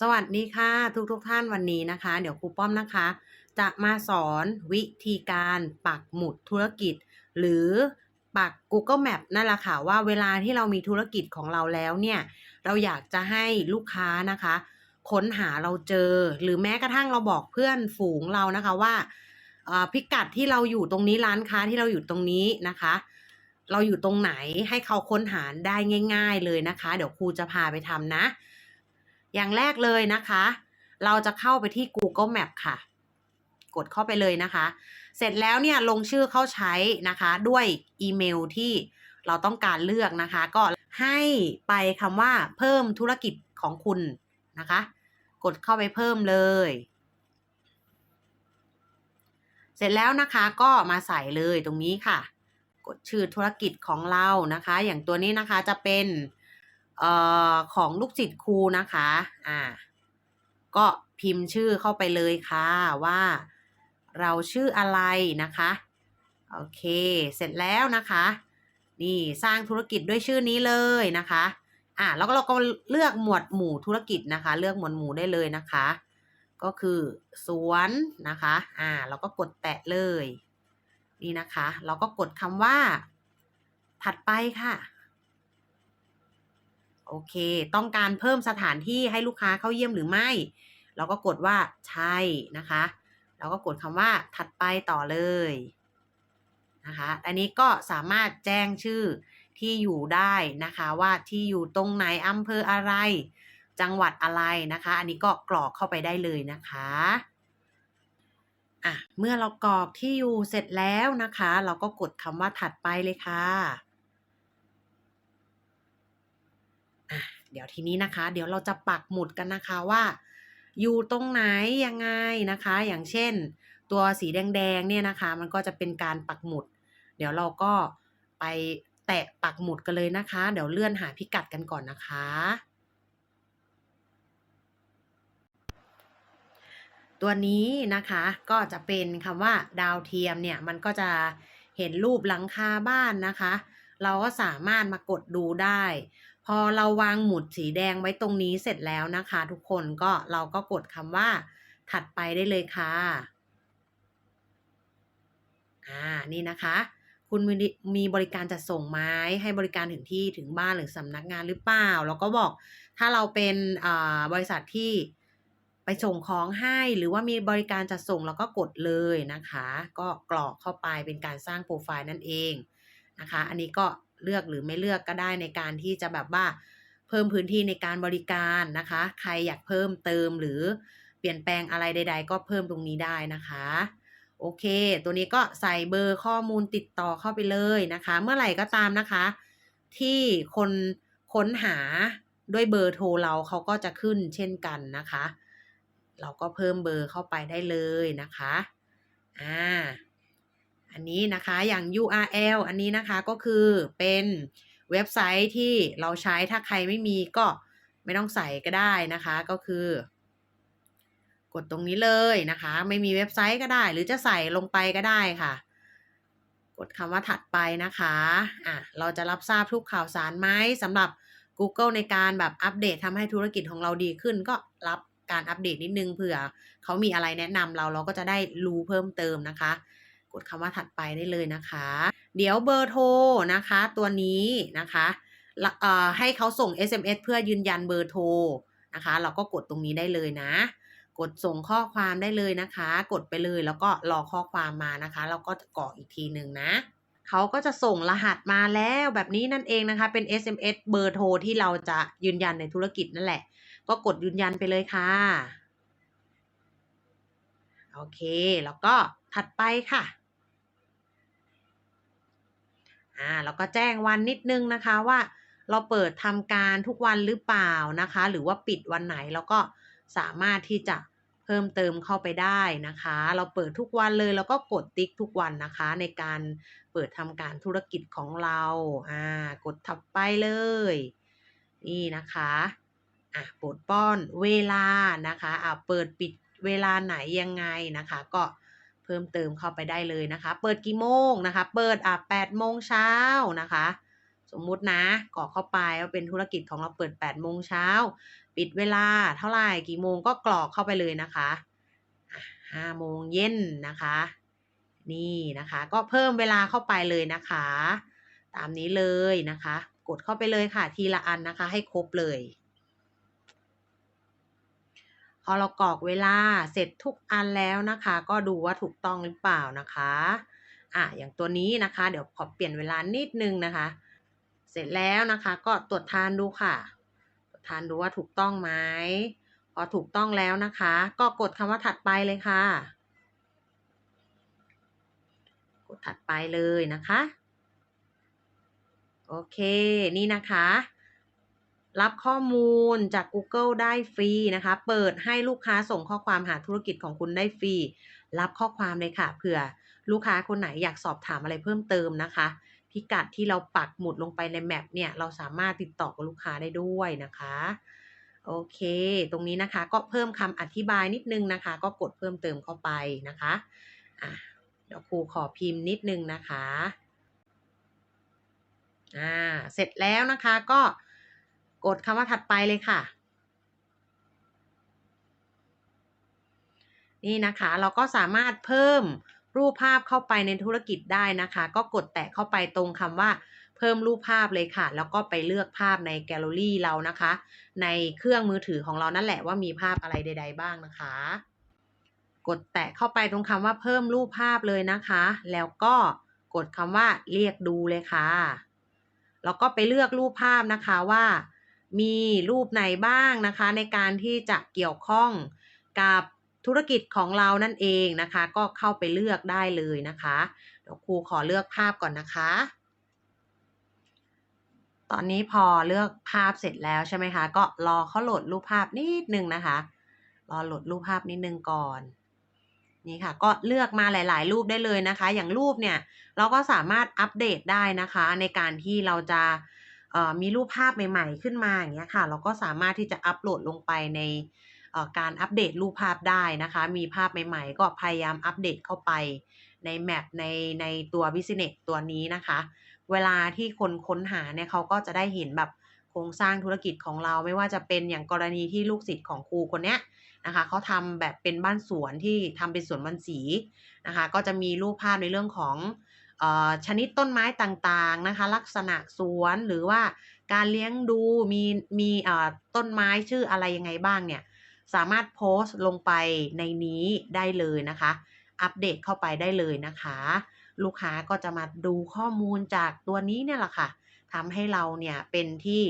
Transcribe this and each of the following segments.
สวัสดีค่ะทุกทุกท่านวันนี้นะคะ เดี๋ยวครูป้อมนะคะ จะมาสอนวิธีการปักหมุดธุรกิจ หรือปัก Google Map นั่นแหละค่ะว่าเวลาที่เรามีธุรกิจของเราแล้วเนี่ย เราอยากจะให้ลูกค้านะคะ ค้นหาเราเจอ หรือแม้กระทั่งเราบอกเพื่อนฝูงเรานะคะว่าอ่อพิกัดที่เราอยู่ตรงนี้ร้านค้าที่เราอยู่ตรงนี้นะคะ เราอยู่ตรงไหนให้เขาค้นหาได้ง่าย ๆเลยนะคะ เดี๋ยวครูจะพาไปทำนะ อย่างแรกเลยนะคะ เราจะเข้าไปที่ Google Map ค่ะ กดเข้าไปเลยนะคะ เสร็จแล้วเนี่ยลงชื่อเข้าใช้นะคะ ด้วยอีเมลที่เราต้องการเลือกนะคะ ก็ให้ไปคำว่าเพิ่มธุรกิจของคุณนะคะ กดเข้าไปเพิ่มเลย เสร็จแล้วนะคะก็มาใส่เลยตรงนี้ค่ะ กดชื่อธุรกิจของเรานะคะ อย่างตัวนี้นะคะจะเป็น อ่อของลูกศิษย์ครูนะคะ อ่า ก็พิมพ์ชื่อเข้าไปเลยค่ะว่าเราชื่ออะไรนะคะ โอเค เสร็จแล้วนะคะ นี่สร้างธุรกิจด้วยชื่อนี้เลยนะคะ อ่าแล้วก็เราก็เลือกหมวดหมู่ธุรกิจนะคะ เลือกหมวดหมู่ได้เลยนะคะ ก็คือสวนนะคะ อ่า เราก็กดแตะเลย นี่นะคะ เราก็กดคำว่า ถัดไปค่ะ โอเค ต้องการเพิ่มสถานที่ให้ลูกค้าเข้าเยี่ยมหรือไม่ เราก็กดว่าใช่นะคะ เราก็กดคำว่าถัดไปต่อเลยนะคะ อันนี้ก็สามารถแจ้งชื่อที่อยู่ได้นะคะว่าที่อยู่ตรงไหนอำเภออะไร จังหวัดอะไรนะคะ อันนี้ก็กรอกเข้าไปได้เลยนะคะอะเมื่อเรากรอกที่อยู่เสร็จแล้วนะคะ เราก็กดคำว่าถัดไปเลยค่ะอะ เดี๋ยวทีนี้นะคะ เดี๋ยวเราจะปักหมุดกันนะคะว่า อยู่ตรงไหนยังไงนะคะ อย่างเช่น ตัวสีแดงๆเนี่ยนะคะ มันก็จะเป็นการปักหมุด เดี๋ยวเราก็ไปแตะปักหมุดกันเลยนะคะ เดี๋ยวเลื่อนหาพิกัดกันก่อนนะคะ ตัวนี้นะคะก็จะเป็นคำว่าดาวเทียมเนี่ยมันก็จะเห็นรูปหลังคาบ้านนะคะ เราก็สามารถมากดดูได้ พอเราวางหมุดสีแดงไว้ตรงนี้เสร็จแล้วนะคะ ทุกคนก็เราก็กดคำว่า ถัดไปได้เลยค่ะ อ่า นี่นะคะ คุณมีมีบริการจัดส่งไม้ให้บริการถึงที่ถึงบ้านหรือสำนักงานหรือเปล่า แล้วก็บอกถ้าเราเป็นบริษัทที่ไปส่งของให้หรือว่ามีบริการจัดส่งเราก็กดเลยนะคะ ก็กรอกเข้าไปเป็นการสร้างโปรไฟล์นั่นเองนะคะ อันนี้ก็ เลือกหรือไม่เลือกก็ได้ในการที่จะแบบว่าเพิ่มพื้นที่ในการบริการนะคะ ใครอยากเพิ่มเติมหรือเปลี่ยนแปลงอะไรใด ๆ ก็เพิ่มตรงนี้ได้นะคะโอเค ตัวนี้ก็ใส่เบอร์ข้อมูลติดต่อเข้าไปเลยนะคะ เมื่อไหร่ก็ตามนะคะ ที่คนค้นหาด้วยเบอร์โทรเราเขาก็จะขึ้นเช่นกันนะคะ เราก็เพิ่มเบอร์เข้าไปได้เลยนะคะ อ่า อันนี้นะคะอย่าง URL อันนี้นะคะก็คือเป็นเว็บไซต์ที่เราใช้ถ้าใครไม่มีก็ไม่ต้องใส่ก็ได้นะคะก็คือ กดตรงนี้เลยนะคะ ไม่มีเว็บไซต์ก็ได้ หรือจะใส่ลงไปก็ได้ค่ะ กดคำว่าถัดไปนะคะอะเราจะรับทราบทุกข่าวสารไหมสำหรับ Google ในการแบบอัปเดตทำให้ธุรกิจของเราดีขึ้น ก็รับการอัปเดตนิดนึงเผื่อเขามีอะไรแนะนำเราเราก็จะได้รู้เพิ่มเติมนะคะ กดคำว่าถัดไปได้เลยนะคะ เดี๋ยวเบอร์โทรนะคะ ตัวนี้นะคะให้เขาส่ง SMS เพื่อยืนยันเบอร์โทรนะคะ เราก็กดตรงนี้ได้เลยนะ กดส่งข้อความได้เลยนะคะ กดไปเลยแล้วก็รอข้อความมานะคะแล้วก็กรอกอีกทีหนึ่งนะเขาก็จะส่งรหัสมาแล้วแบบนี้นั่นเองนะคะ เป็น SMS เบอร์โทรที่เราจะยืนยันในธุรกิจนั่นแหละ ก็กดยืนยันไปเลยค่ะ โอเค แล้วก็ถัดไปค่ะ อ่าแล้วก็แจ้งวันนิดนึงนะคะว่าเราเปิดทำการทุกวันหรือเปล่านะคะ หรือว่าปิดวันไหนแล้วก็สามารถที่จะเพิ่มเติมเข้าไปได้นะคะ เราเปิดทุกวันเลยแล้วก็กดติ๊กทุกวันนะคะ ในการเปิดทำการธุรกิจของเราอ่ากดถัดไปเลย นี่นะคะอะโปรดป้อนเวลานะคะอะเปิดปิดเวลาไหนยังไงนะคะ ก็ พิ่มเติมเข้าไปได้เลยนะคะ เปิดกี่โมงนะคะ เปิดอะแปดโมงเช้านะคะ สมมุตินะกรอกเข้าไปว่าเป็นธุรกิจของเราเปิด8โมงเช้าปิดเวลาเท่าไหร่กี่โมงก็กรอกเข้าไปเลยนะคะห้าโมงเย็นนะคะ นี่นะคะ ก็เพิ่มเวลาเข้าไปเลยนะคะ ตามนี้เลยนะคะ กดเข้าไปเลยค่ะทีละอันนะคะให้ครบเลย พอเรากรอกเวลาเสร็จทุกอันแล้วนะคะ ก็ดูว่าถูกต้องหรือเปล่านะคะอะอย่างตัวนี้นะคะ เดี๋ยวขอเปลี่ยนเวลานิดนึงนะคะ เสร็จแล้วนะคะ ก็ตรวจทานดูค่ะ ตรวจทานดูว่าถูกต้องไหมพอถูกต้องแล้วนะคะ ก็กดคำว่าถัดไปเลยค่ะ กดถัดไปเลยนะคะ โอเค นี่นะคะ รับข้อมูลจาก Google ได้ฟรีนะคะ เปิดให้ลูกค้าส่งข้อความหาธุรกิจของคุณได้ฟรี รับข้อความเลยค่ะ เผื่อลูกค้าคนไหนอยากสอบถามอะไรเพิ่มเติมนะคะ พิกัดที่เราปักหมุดลงไปในแมปเนี่ย เราสามารถติดต่อกับลูกค้าได้ด้วยนะคะ โอเค ตรงนี้นะคะก็เพิ่มคำอธิบายนิดนึงนะคะ ก็กดเพิ่มเติมเข้าไปนะคะอะเดี๋ยวครูขอพิมพ์นิดนึงนะคะอ่าเสร็จแล้วนะคะก็ กดคำว่าถัดไปเลยค่ะ นี่นะคะเราก็สามารถเพิ่มรูปภาพเข้าไปในธุรกิจได้นะคะ ก็กดแตะเข้าไปตรงคำว่าเพิ่มรูปภาพเลยค่ะ แล้วก็ไปเลือกภาพในแกลเลอรี่เรานะคะ ในเครื่องมือถือของเรานั่นแหละว่ามีภาพอะไรใด ๆ บ้างนะคะ กดแตะเข้าไปตรงคำว่าเพิ่มรูปภาพเลยนะคะ แล้วก็กดคำว่าเรียกดูเลยค่ะแล้วก็ไปเลือกรูปภาพนะคะว่า มีรูปไหนบ้างนะคะ ในการที่จะเกี่ยวข้องกับธุรกิจของเรานั่นเองนะคะ ก็เข้าไปเลือกได้เลยนะคะเดี๋ยวครูขอเลือกภาพก่อนนะคะ ตอนนี้พอเลือกภาพเสร็จแล้วใช่ไหมคะ ก็รอเขาโหลดรูปภาพนิดนึงนะคะ รอโหลดรูปภาพนิดนึงก่อนนี่ค่ะก็เลือกมาหลาย ๆ รูปได้เลยนะคะ อย่างรูปเนี่ยเราก็สามารถอัปเดตได้นะคะ ในการที่เราจะ มีรูปภาพใหม่ ๆ ขึ้นมาอย่างเงี้ยค่ะ เราก็สามารถที่จะอัปโหลดลงไปในการอัปเดตรูปภาพได้นะคะ มีภาพใหม่ๆ ก็พยายามอัปเดตเข้าไปในแมปในในตัว Business ตัวนี้นะคะ เวลาที่คนค้นหาเนี่ยเขาก็จะได้เห็นแบบโครงสร้างธุรกิจของเราไม่ว่าจะเป็นอย่างกรณีที่ลูกศิษย์ของครูคนเนี้ยนะคะเขาทำแบบเป็นบ้านสวนที่ทำเป็นสวนวันสีนะคะ ก็จะมีรูปภาพในเรื่องของ ชนิดต้นไม้ต่างๆนะคะลักษณะสวนหรือว่าการเลี้ยงดูมีมีต้นไม้ชื่ออะไรยังไงบ้างเนี่ยสามารถโพสต์ลงไปในนี้ได้เลยนะคะ อัปเดตเข้าไปได้เลยนะคะ ลูกค้าก็จะมาดูข้อมูลจากตัวนี้เนี่ยแหละค่ะทำให้เราเนี่ยเป็นที่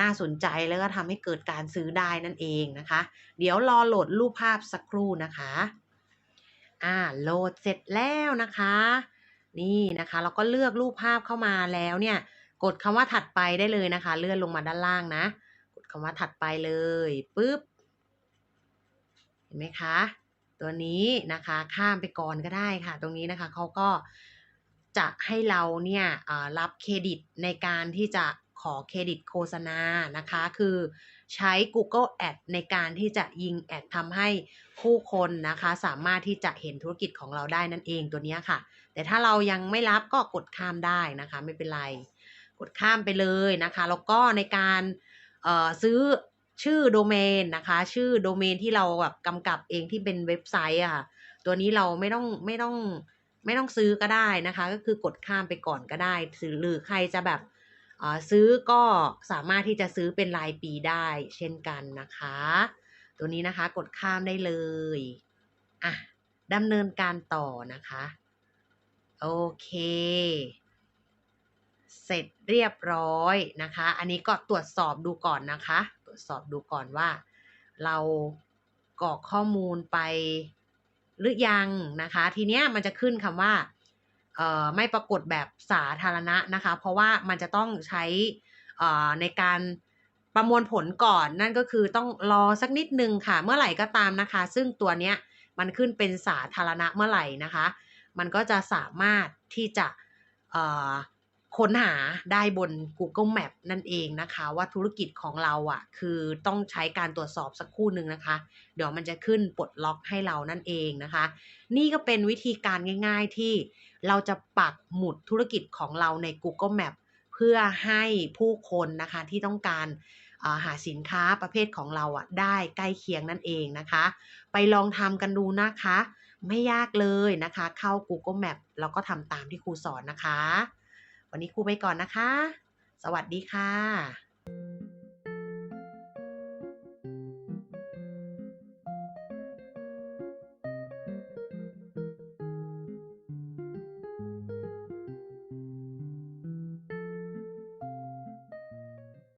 น่าสนใจแล้วก็ทำให้เกิดการซื้อได้นั่นเองนะคะ เดี๋ยวรอโหลดรูปภาพสักครู่นะคะ อ่าโหลดเสร็จแล้วนะคะ นี่นะคะเราก็เลือกรูปภาพเข้ามาแล้วเนี่ย กดคำว่าถัดไปได้เลยนะคะ เลื่อนลงมาด้านล่างนะ กดคำว่าถัดไปเลยปุ๊บเห็นไหมคะ ตัวนี้นะคะข้ามไปก่อนก็ได้ค่ะ ตรงนี้นะคะเขาก็จะให้เราเนี่ยรับเครดิตในการที่จะขอเครดิตโฆษณานะคะ คือใช้ Google Ad ในการที่จะยิงแอดทำให้ผู้คนนะคะ สามารถที่จะเห็นธุรกิจของเราได้นั่นเองตัวนี้ค่ะ แต่ถ้าเรายังไม่รับก็กดข้ามได้นะคะ ไม่เป็นไร กดข้ามไปเลยนะคะแล้วก็ในการซื้อชื่อโดเมนนะคะ ชื่อโดเมนที่เราแบบกำกับเองที่เป็นเว็บไซต์อะค่ะตัวนี้เราไม่ต้องไม่ต้องไม่ต้องซื้อก็ได้นะคะ ก็คือกดข้ามไปก่อนก็ได้หรือใครจะแบบซื้อก็สามารถที่จะซื้อเป็นรายปีได้เช่นกันนะคะ ตัวนี้นะคะกดข้ามได้เลยอะดำเนินการต่อนะคะ โอเค เสร็จเรียบร้อยนะคะ อันนี้ก็ตรวจสอบดูก่อนนะคะ ตรวจสอบดูก่อนว่า เรากรอกข้อมูลไปหรือยังนะคะ ทีเนี้ยมันจะขึ้นคำว่าไม่ปรากฏแบบสาธารณะนะคะ เพราะว่ามันจะต้องใช้ในการประมวลผลก่อนนั่นก็คือต้องรอสักนิดนึงค่ะ เมื่อไหร่ก็ตามนะคะ ซึ่งตัวเนี้ยมันขึ้นเป็นสาธารณะเมื่อไหร่นะคะ มันก็จะสามารถที่จะค้นหาได้บน Google Map นั่นเองนะคะ ว่าธุรกิจของเราอะ่ะ คือต้องใช้การตรวจสอบสักครู่หนึ่งนะคะ เดี๋ยวมันจะขึ้นปลดล็อกให้เรานั่นเองนะคะ นี่ก็เป็นวิธีการง่ายๆที่เราจะปักหมุดธุรกิจของเราใน Google Map เพื่อให้ผู้คนนะคะที่ต้องการาหาสินค้าประเภทของเราอะได้ใกล้เคียงนั่นเองนะคะ ไปลองทำกันดูนะคะ ไม่ยากเลยนะคะ เข้า Google Map แล้วก็ทำตามที่ครูสอนนะคะ วันนี้ครูไปก่อนนะคะ สวัสดีค่ะ